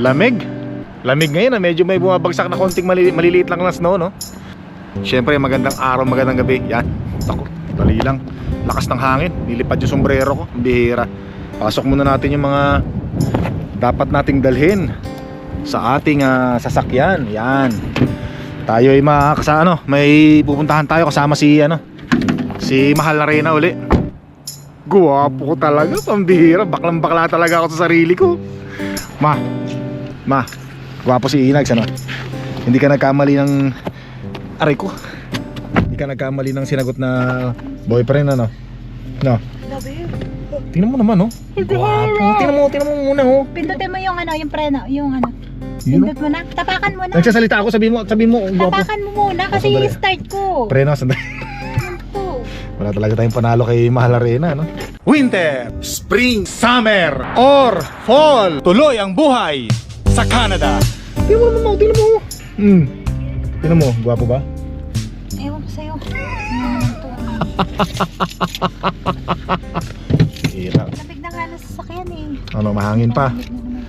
Lamig. Lamig ngayon ah. Medyo may bumabagsak na konting malili- maliliit lang na snow, no? Siyempre, magandang araw, magandang gabi. Yan. Ako, dali lang. Lakas ng hangin. Nilipad yung sombrero ko. Bihira. Pasok muna natin yung mga dapat nating dalhin sa ating ah, sasakyan. Yan. Tayo ay makakasa ano, may pupuntahan tayo kasama si ano, si Mahal na Reyna uli. Guwapo ko talaga, pambihira. Baklang bakla talaga ako sa sarili ko. Ma, ma, guwapo si Inags ano. Hindi ka nagkamali ng aray ko. Hindi ka nagkamali ng sinagot na boyfriend ano. No. Love you. Tingnan mo naman oh. Guwapo. Tingnan mo, tingnan mo muna oh. Pindutin mo yung ano, yung preno, yung ano. Yun, oh. Pindut mo na. Tapakan mo na. Nagsasalita ako, sabi mo, sabi mo, oh, guwapo. Tapakan mo muna kasi Sandali. yung start ko. Preno, sandali. Wala talaga tayong panalo kay Mahal Arena, no? Winter, Spring, Summer, or Fall. Tuloy ang buhay sa Canada. Tingnan mo naman mo, tingnan mo. Hmm. Tingnan mo, gwapo ba? Ewan ko sa'yo. Hmm, ito. Hira. Lamig na nga na sasakyan eh. Ano, mahangin pa. Lamig na naman.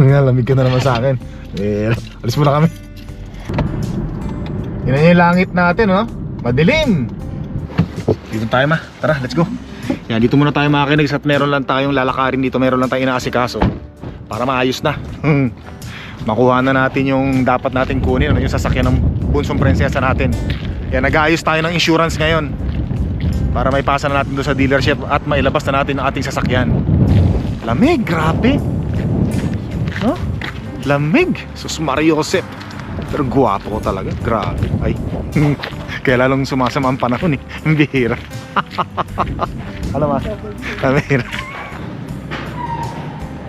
Nga, lamig ka na naman sa akin. Eh, alis muna kami. Yan na yung langit natin, no? Madilim. Dito tayo, ma. Tara, let's go. Yan, dito muna tayo makinig at meron lang tayong lalakarin dito. Meron lang tayong inaasikaso. Para maayos na. Makuha na natin yung dapat natin kunin. Ano yung sasakyan ng bunsong prinsesa natin. Yan, nag-aayos tayo ng insurance ngayon. Para may pasa na natin doon sa dealership at mailabas na natin ang ating sasakyan. Lamig, grabe. No? Lamig. Sus Mario Josep. Pero guwapo ko talaga. Grabe. Ay. Kaya lalong sumasama ang panahon eh. Ang bihira. Alam ma. Ang bihira.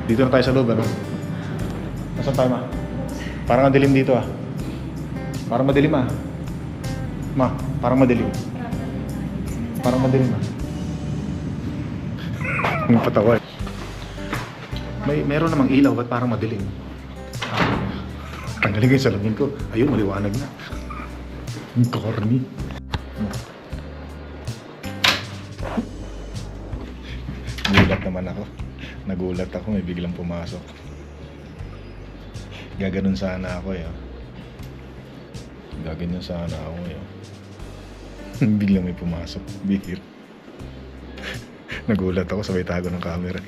Dito na tayo sa loob ano? Nasaan tayo ma? Parang ang dilim dito ah. Parang madilim ah. Ma, parang madilim. Parang madilim ah. Ang patawa. May meron namang ilaw, ba't parang madilim? Ah, tanggalin ko yung salamin ko. Ayun, maliwanag na. Ang corny. Nagulat naman ako. Nagulat ako, may biglang pumasok. Gaganon sana ako eh. oh. Gaganyan sana ako eh. oh. biglang may pumasok. Bihir. Nagulat ako, sabay tago ng camera.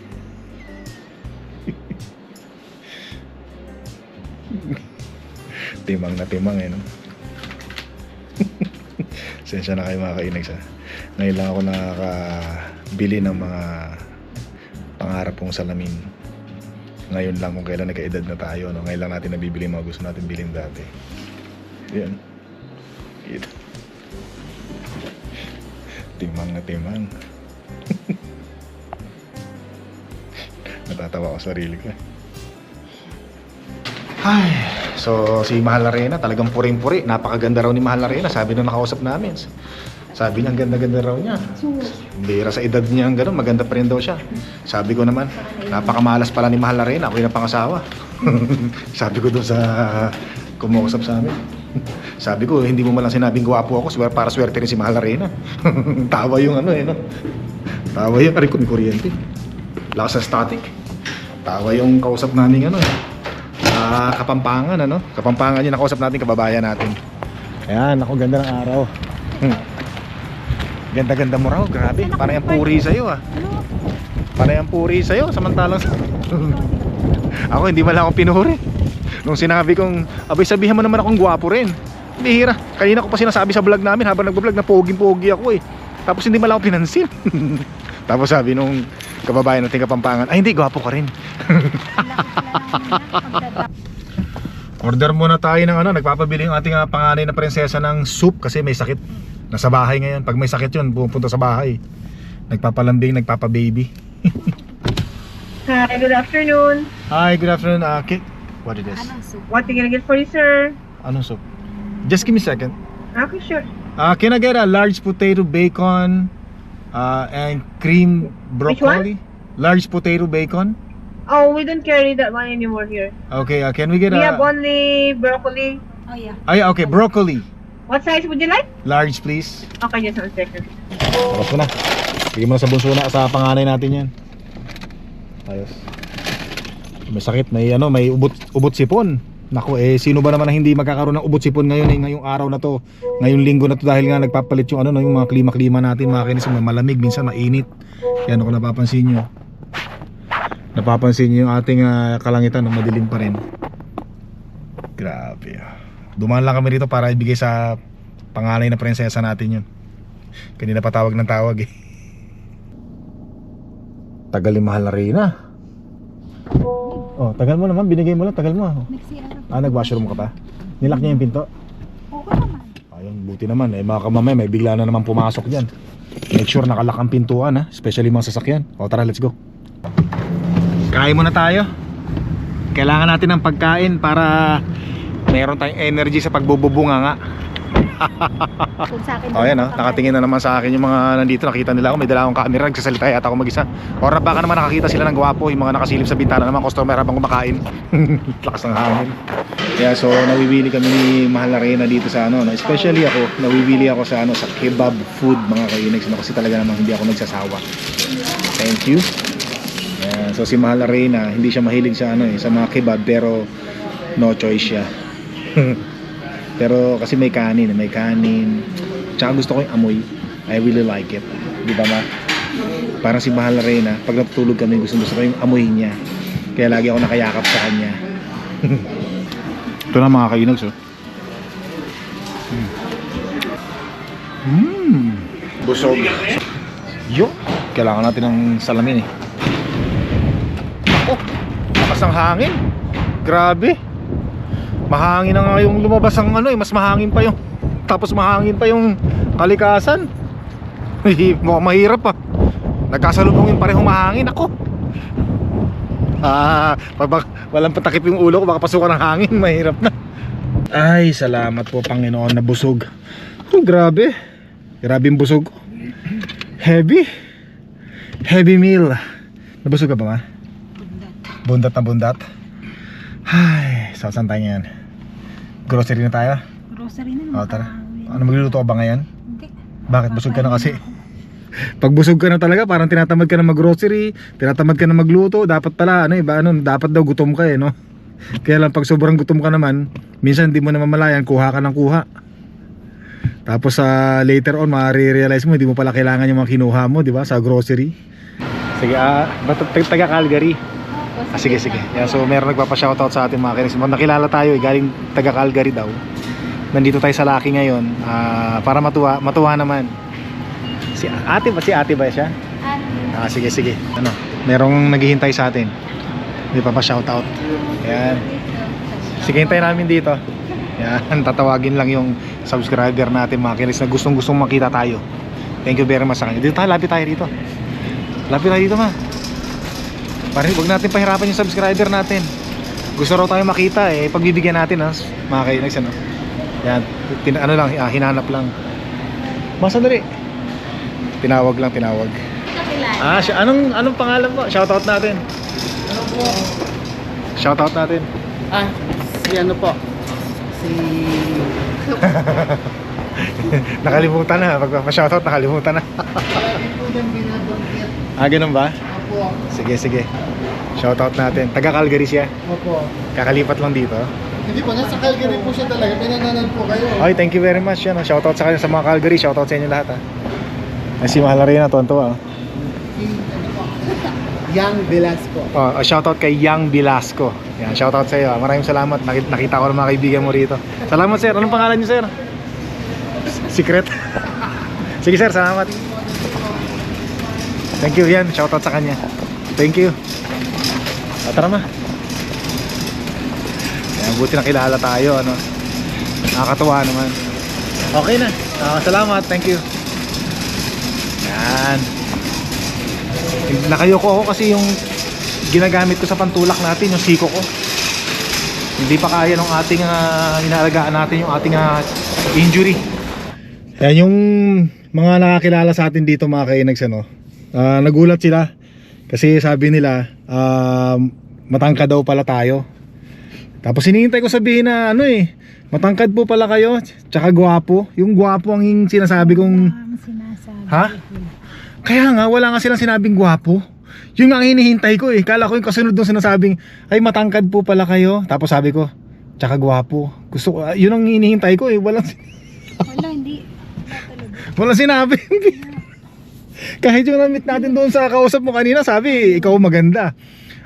timang na timang eh, no? Sensya na kayo mga kainag sa Ngayon lang ako nakakabili ng mga pangarap kong salamin. Ngayon lang kung kailan nagkaedad na tayo, no? Ngayon lang natin nabibili mga gusto natin bilhin dati. Yan. Kita. Timang na timang. Natatawa sa sarili ko. eh. Ay, so si Mahal Arena talagang puring-puri. Napakaganda raw ni Mahal Arena. Sabi nung nakausap namin. Sabi niya ang ganda-ganda raw niya. Bira sa edad niya ang gano'n, maganda pa rin daw siya. Sabi ko naman, napakamalas pala ni Mahal Arena. Ako yung napangasawa. Sabi ko doon sa kumuusap sa amin. Sabi ko, hindi mo man lang sinabing gwapo ako swer- para swerte rin si Mahal Arena. Tawa yung ano eh, no? Tawa yung, may kuryente. Lakas sa static. Tawa yung kausap namin ano eh. Ah, Kapampangan ano? Kapampangan yung nakausap natin, kababayan natin. Ayan, ako ganda ng araw. Hmm. Ganda-ganda mo raw, grabe. Panay ang puri sa'yo ah. Ano? Panay ang puri sa'yo, samantalang ako hindi man lang ako pinuri. Nung sinabi kong, abay sabihan mo naman akong gwapo rin. Bihira. Kanina ko pa sinasabi sa vlog namin habang nagbablog na poging-pogi ako eh. Tapos hindi lang ako pinansin. Tapos sabi nung kababayan natin kapampangan, ay hindi, gwapo ka rin. Order muna tayo ng ano, nagpapabili yung ating ah, panganay na prinsesa ng soup kasi may sakit. Nasa bahay ngayon. Pag may sakit yun, pupunta sa bahay. Nagpapalambing, nagpapababy. Hi, good afternoon. Hi, good afternoon. Uh, Kit. What it is? Anong soup? What you gonna get for you, sir? Anong soup? Just give me a second. Okay, sure. Uh, can I get a large potato bacon uh, and cream broccoli? Large potato bacon. Oh, we don't carry that one anymore here. Okay, uh, can we get We a... have only broccoli. Oh yeah. Ay, okay, broccoli. What size would you like? Large, please. Okay, just one second. Tapos ko na. Bigyan mo na sa bunso na sa panganay natin yan. Ayos. may sakit, may ano, may ubot ubot sipon. Nako eh sino ba naman ang hindi magkakaroon ng ubot sipon ngayon eh, ngayong araw na to, ngayong linggo na to dahil nga nagpapalit yung ano no, yung mga klima-klima natin, mga kinis, may malamig, minsan mainit. Yan ako napapansin nyo. Napapansin nyo yung ating ah, kalangitan, no, madilim pa rin. Grabe. ah. Dumaan lang kami rito para ibigay sa panganay na prinsesa natin yun. Kanina pa tawag ng tawag eh. Tagal yung mahal na Reyna. Oh, tagal mo naman, binigay mo lang, tagal mo. ah. Nag-CR. Ah, nag-washroom ka pa? Nilak niya yung pinto? Okay naman. Ayun, buti naman. Eh, baka mamaya may bigla na naman pumasok dyan. Make sure nakalak ang pintuan ha, especially mga sasakyan. O tara, let's go. Kain muna tayo. Kailangan natin ng pagkain para meron tayong energy sa pagbububunga nga. Kung sa akin. O yan oh, nakatingin na naman sa akin yung mga nandito. Nakita nila ako, may dala akong camera. Nagsasalita yata ako mag-isa. Or baka naman nakakita sila ng gwapo. Yung mga nakasilip sa bintana naman, customer habang kumakain. Lakas ng hangin. Yeah, so nawiwili kami ni Mahal na Reyna dito sa ano. no? Especially ako, nawiwili ako sa ano sa kebab food mga kainags. No? Kasi talaga naman hindi ako nagsasawa. Thank you. So si Mahal na Reyna, hindi siya mahilig sa ano eh, sa mga kebab pero no choice siya. pero kasi may kanin, may kanin. Tsaka gusto ko yung amoy. I really like it. Di ba ma? Parang si Mahal na Reyna, pag natutulog kami, gusto gusto ko yung amoy niya. Kaya lagi ako nakayakap sa kanya. Ito na mga kainags oh. Mmm. Busog. Yo, kailangan natin ng salamin eh. Lakas ng hangin. Grabe. Mahangin na nga yung lumabas ang ano eh, mas mahangin pa yung tapos mahangin pa yung kalikasan. Mukhang mahirap ah. Nagkasalubong yung parehong mahangin ako. Ah, pabak walang patakip yung ulo ko baka pasukan ng hangin, mahirap na. Ay, salamat po Panginoon na busog. Oh, grabe. Grabe yung busog. Heavy. Heavy meal. Nabusog ka ba ma? Bundat na bundat. Ay, saan tayo ngayon? Grocery na tayo? Grocery na O, tara. Ano magluluto ba ngayon? Hindi. Bakit busog ka na kasi? Pag busog ka na talaga, parang tinatamad ka na mag-grocery, tinatamad ka na magluto, dapat pala ano iba ano, dapat daw gutom ka eh, no? Kaya lang pag sobrang gutom ka naman, minsan hindi mo naman malayan, kuha ka ng kuha. Tapos sa later on, ma-realize mo, hindi mo pala kailangan yung mga kinuha mo, di ba? Sa grocery. Sige, ah, tag- taga Calgary? Ah, sige, sige. Yeah, so meron nagpapa-shoutout sa atin mga kinis. Nakilala tayo eh, galing taga Calgary daw. Nandito tayo sa Lucky ngayon ah, para matuwa, matuwa naman. Si ate ba? Si ate ba siya? Ah, sige, sige. Ano? Merong naghihintay sa atin. May papa-shoutout. Ayan. Sige, hintayin namin dito. Yan, tatawagin lang yung subscriber natin mga kinis na gustong gustong makita tayo. Thank you very much sa kanya. Dito tayo, lapit tayo dito. Lapit tayo dito ma. Pare, huwag natin pahirapan yung subscriber natin. Gusto raw tayo makita eh, pagbibigyan natin ha, mga kainags ano. Yan, tin- ano lang, ah, hinanap lang. Mas sandali. Tinawag lang, tinawag. Ah, siya, anong anong pangalan mo? Shoutout natin. Ano po? Shoutout natin. Ah, si ano po? Si... nakalimutan na, pag pa-shoutout nakalimutan na. Ah, ganun ba? Opo. Sige, sige. Shoutout natin. Taga Calgary siya. Opo. Kakalipat lang dito. Hindi po, nasa Calgary po siya talaga. Pinananan po kayo. Okay, thank you very much. Yan, oh. shoutout sa kanya sa mga Calgary. Shoutout sa inyo lahat. Ha. Ay, si Mahal na rin na tuwan-tuwa. Oh. Yang Velasco. Oh, uh, shoutout kay Yang Velasco. Yan, shoutout sa iyo. ah. Maraming salamat. Nakita, nakita ko ng mga kaibigan mo rito. Salamat sir. Anong pangalan niyo sir? Secret. Sige sir, salamat. Thank you yan. Shoutout sa kanya. Thank you. Ah, tara ma. Yan, buti nakilala tayo. Ano? Nakakatuwa naman. Okay na. Ah, salamat. Thank you. Yan. Nakayoko ako kasi yung ginagamit ko sa pantulak natin, yung siko ko. Hindi pa kaya ng ating uh, inaalagaan natin yung ating ah, injury. Yan yung mga nakakilala sa atin dito mga kainags ano. Ah, nagulat sila kasi sabi nila ah, matangkad daw pala tayo. Tapos hinihintay ko sabihin na ano eh, matangkad po pala kayo, tsaka gwapo. Yung gwapo ang yung sinasabi kong sinasabi. Ha? Kaya nga, wala nga silang sinabing gwapo. Yun ang hinihintay ko eh. Kala ko yung kasunod nung sinasabing, ay matangkad po pala kayo. Tapos sabi ko, tsaka gwapo. Gusto ko, ah, yun ang hinihintay ko eh. Walang, Wala, hindi. Wala talaga. walang sinabi. Kahit yung na-meet natin doon sa kausap mo kanina, sabi, ikaw maganda.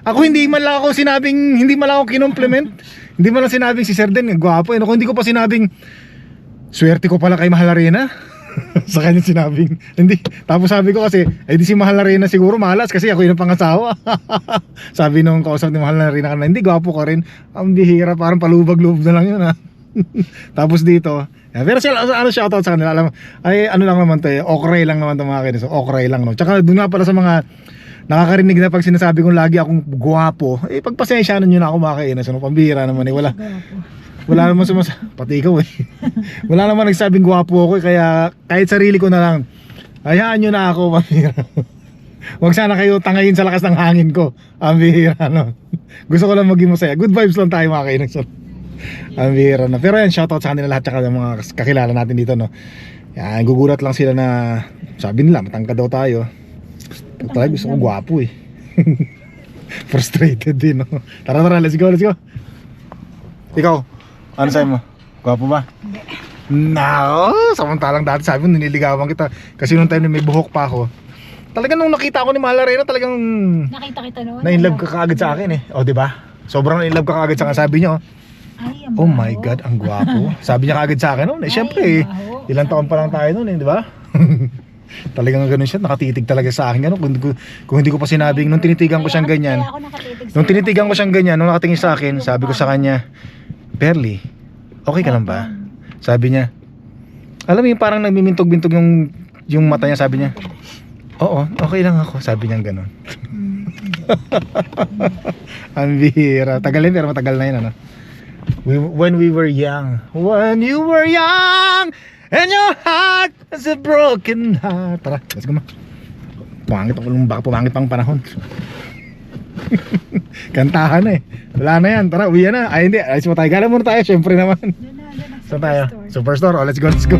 Ako hindi man lang ako sinabing, hindi man lang ako kinompliment. hindi man lang sinabing si Sir Den, gwapo. Eh. Ako hindi ko pa sinabing, swerte ko pala kay Mahal Arena. sa kanya sinabing, hindi. Tapos sabi ko kasi, eh di si Mahal Arena siguro malas kasi ako yung pangasawa. sabi nung kausap ni Mahal Arena hindi gwapo ka rin. Ang bihira, parang palubag-lubog na lang yun ha. Tapos dito, eh, pero sila, ano shoutout sa kanila, alam, ay ano lang naman to eh, okray lang naman to mga kinis, okray lang no. Tsaka doon nga pala sa mga nakakarinig na pag sinasabi kong lagi akong guwapo, eh pagpasensyahan nyo na ako mga kainis, ano, pambihira naman eh, wala. Wala naman sumas pati ikaw eh. Wala naman nagsabing gwapo ako eh, kaya kahit sarili ko na lang. Hayaan nyo na ako, pambihira. Huwag sana kayo tangayin sa lakas ng hangin ko. Ang bihira, no? Gusto ko lang maging masaya. Good vibes lang tayo mga kainis. Ang bihira na. Pero yan, shoutout sa kanila lahat tsaka ng mga kakilala natin dito, no? Yan, gugulat lang sila na sabi nila, matangkad daw tayo. Tayo gusto ko gwapo eh. Frustrated din, no? Tara, tara, let's go, let's go. Ikaw, ano sa'yo mo? Gwapo ba? No, samantalang dati sabi mo nililigawan kita kasi nung time na may buhok pa ako. Talagang nung nakita ako ni Mahal Arena talagang Nakita kita noon. na in love ka kaagad sa akin eh. O di ba? Sobrang in love ka kaagad sa akin. Sabi niyo, ang oh my god, ang gwapo. Sabi niya kaagad sa akin noon. Eh syempre, eh, ilang taon pa lang tayo noon eh, di ba? talagang ganun siya, nakatitig talaga sa akin ganun. Kung, kung, kung hindi ko pa sinabing, nung tinitigan ko siyang ganyan, nung tinitigan ko siyang ganyan, nung nakatingin sa akin, sabi ko sa kanya, Perly, okay ka lang ba? Sabi niya, alam mo yung parang nagmimintog-bintog yung, yung mata niya, sabi niya, oo, okay lang ako, sabi niya ganun. Ang bihira. Tagal yun, pero matagal na yun, ano? We, when we were young, when you were young, and your heart is a broken heart. Tara, let's go ma. Pumangit ako nung baka pumangit pang panahon. Kantahan na eh. Wala na yan. Tara, uwi na. Ay, hindi. Ayos mo tayo. Gala muna tayo. Siyempre naman. Saan tayo? Superstore. Superstore. Oh, let's go, let's go.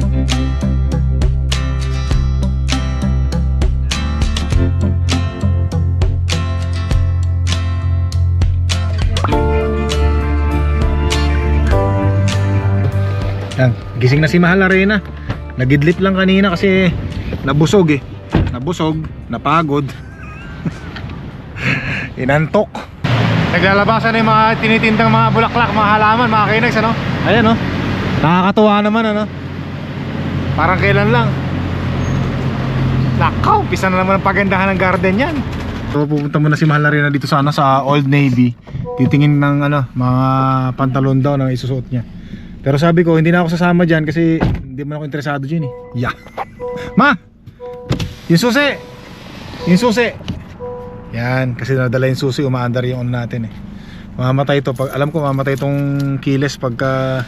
Yan, gising na si Mahal Arena. Nagidlip lang kanina kasi nabusog eh. Nabusog, napagod. Inantok. Naglalabasan na yung mga tinitindang mga bulaklak, mga halaman, mga kainex, ano? Ayan, no? Nakakatuwa naman, ano? Parang kailan lang. Nakaw, pisa na naman ang pagandahan ng garden yan. So, pupunta muna si Mahal Arena dito sa, ano, sa Old Navy. Titingin ng, ano, mga pantalon daw na isusuot niya. Pero sabi ko, hindi na ako sasama dyan kasi hindi man ako interesado dyan eh. Yeah. Ma! Yung susi! Yung susi! Yan, kasi nadala yung susi, umaandar yung ano natin eh. Mamamatay to. Pag, alam ko mamamatay tong kiles pagka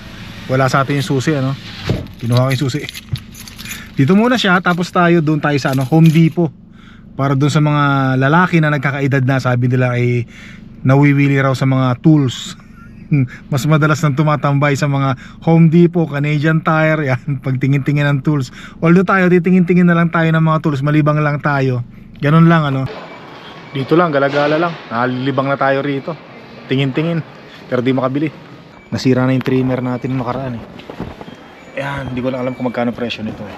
wala sa atin yung susi, ano. Kinuha ko yung susi. Dito muna siya, tapos tayo doon tayo sa ano, Home Depot. Para doon sa mga lalaki na nagkakaedad na, sabi nila ay nawiwili raw sa mga tools. Mas madalas nang tumatambay sa mga Home Depot, Canadian Tire, yan, pagtingin-tingin ng tools. Although tayo, titingin-tingin na lang tayo ng mga tools, malibang lang tayo. Ganun lang, ano. Dito lang, galagala lang. Nalilibang na tayo rito. Tingin-tingin. Pero di makabili. Nasira na yung trimmer natin nung nakaraan eh. Yan, hindi ko lang alam kung magkano presyo nito eh.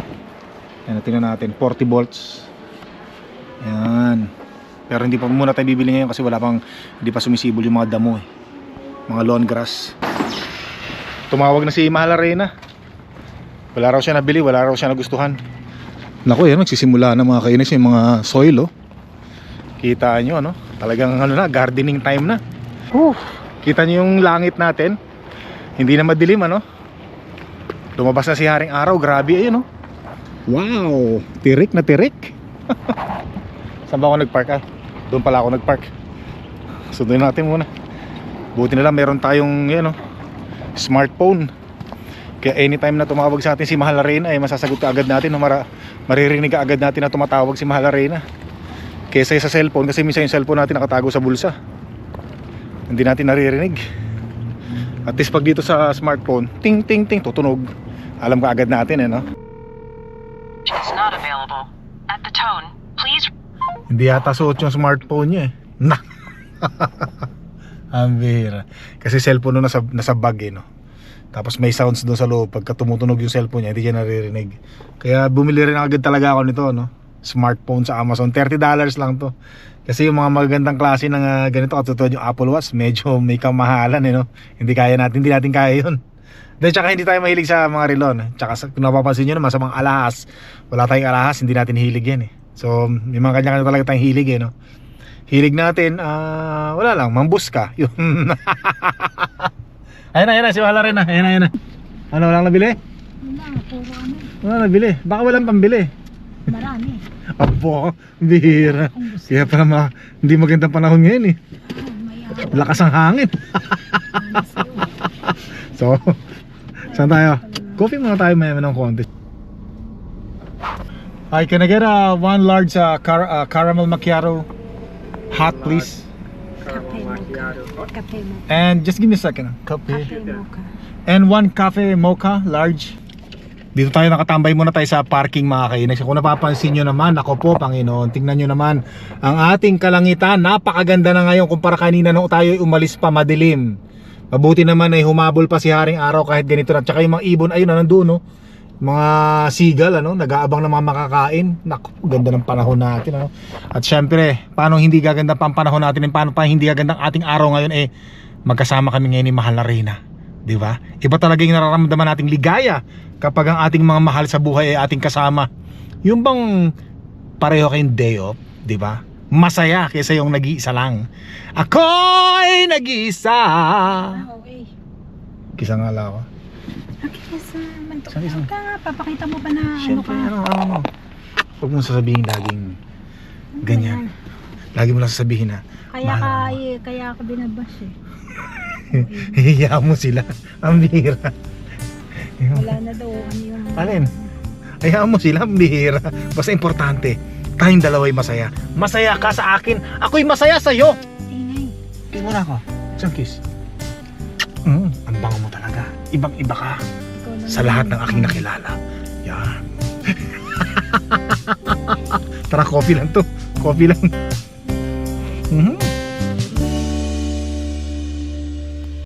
Yan, tingnan natin. 40 volts. Yan. Pero hindi pa muna tayo bibili ngayon kasi wala pang, hindi pa sumisibol yung mga damo eh. Mga lawn grass. Tumawag na si Mahal Arena. Wala raw siya nabili, wala raw siya nagustuhan. Naku, yan, nagsisimula na mga kainis yung mga soil oh. Kita nyo ano, talagang ano na, gardening time na. Whew. Kita nyo yung langit natin. Hindi na madilim ano. Lumabas na si Haring Araw, grabe ayun oh. Wow, tirik na tirik. Saan ba ako nagpark ah? Doon pala ako nagpark. Sunduin natin muna. Buti na lang meron tayong yan oh, smartphone. Kaya anytime na tumawag sa atin si Mahal Arena ay masasagot ka agad natin, no? Mara, maririnig ka agad natin na tumatawag si Mahal Arena. Kesa sa cellphone kasi minsan yung cellphone natin nakatago sa bulsa. Hindi natin naririnig. At least pag dito sa smartphone, ting ting ting tutunog. Alam ka agad natin eh no. is not available. At the tone, please Hindi yata suot yung smartphone niya eh. Na. Ang bihira. Kasi cellphone nun nasa, nasa bag eh, no? Tapos may sounds doon sa loob. Pagka tumutunog yung cellphone niya, hindi niya naririnig. Kaya bumili rin agad talaga ako nito, no? Smartphone sa Amazon. $30 lang to. Kasi yung mga magagandang klase ng ah, ganito, katulad yung Apple Watch, medyo may kamahalan, eh, no? Hindi kaya natin, hindi natin kaya yun. Dahil tsaka hindi tayo mahilig sa mga relon. Tsaka sa, kung napapansin nyo naman sa mga alahas, wala tayong alahas, hindi natin hilig yan eh. So, may mga kanya-kanya talaga tayong hilig eh, no? Hilig natin, ah, wala lang, mambuska. Yun. ayun na, ayun na, si Wala rin na. Ayun na, ayun na. Ano, walang nabili? Wala, puro ano. Wala nabili. Baka walang pambili. Marami. Apo, bihira. Kaya pala ma, hindi magandang panahon ngayon eh. Lakas ang hangin. So, saan tayo? Coffee muna tayo may ng konti. Hi, can I get a one large uh, car, uh, caramel macchiato hot please? Kape mocha. Kape mocha. And just give me a second. Coffee. Kape mocha. And one cafe mocha large. Dito tayo nakatambay muna tayo sa parking mga kainex. Kung napapansin nyo naman, ako po Panginoon, tingnan nyo naman ang ating kalangitan. Napakaganda na ngayon kumpara kanina nung tayo umalis pa madilim. Mabuti naman ay humabol pa si Haring Araw kahit ganito na. Tsaka yung mga ibon, ayun na nandun no. Mga seagull ano, nag-aabang ng mga makakain. Naku, ganda ng panahon natin ano. At syempre, paano hindi gaganda pa ang panahon natin paano pa hindi gaganda ang ating araw ngayon eh magkasama kami ngayon ni Mahal na Reyna. 'di ba? Iba talaga yung nararamdaman nating ligaya kapag ang ating mga mahal sa buhay ay ating kasama. Yung bang pareho kayong day off, 'di ba? Masaya kaysa yung nag-iisa lang. Ako'y nag-iisa. Ah. Kisa nga lang ako. Okay, sa mantok Saan isang- ka. Papakita mo pa na ano Siyempre, ka. ano, ano, ano. Huwag mong sasabihin laging Ano ganyan. Lagi mo lang sasabihin na Kaya ka, mo. eh, kaya ka binabash eh. hihiya mo sila. Ang bihira. Wala na daw ano yung... Alin? Hayaan mo sila, ang bihira. Basta importante, tayong dalawa'y masaya. Masaya ka sa akin, ako'y masaya sa'yo. Ingay. Kiss mo na ako. Isang kiss. Mm, ang bango mo talaga. Ibang iba ka sa lahat ng aking nakilala. Yan. Tara, coffee lang to. Coffee lang. Mhm.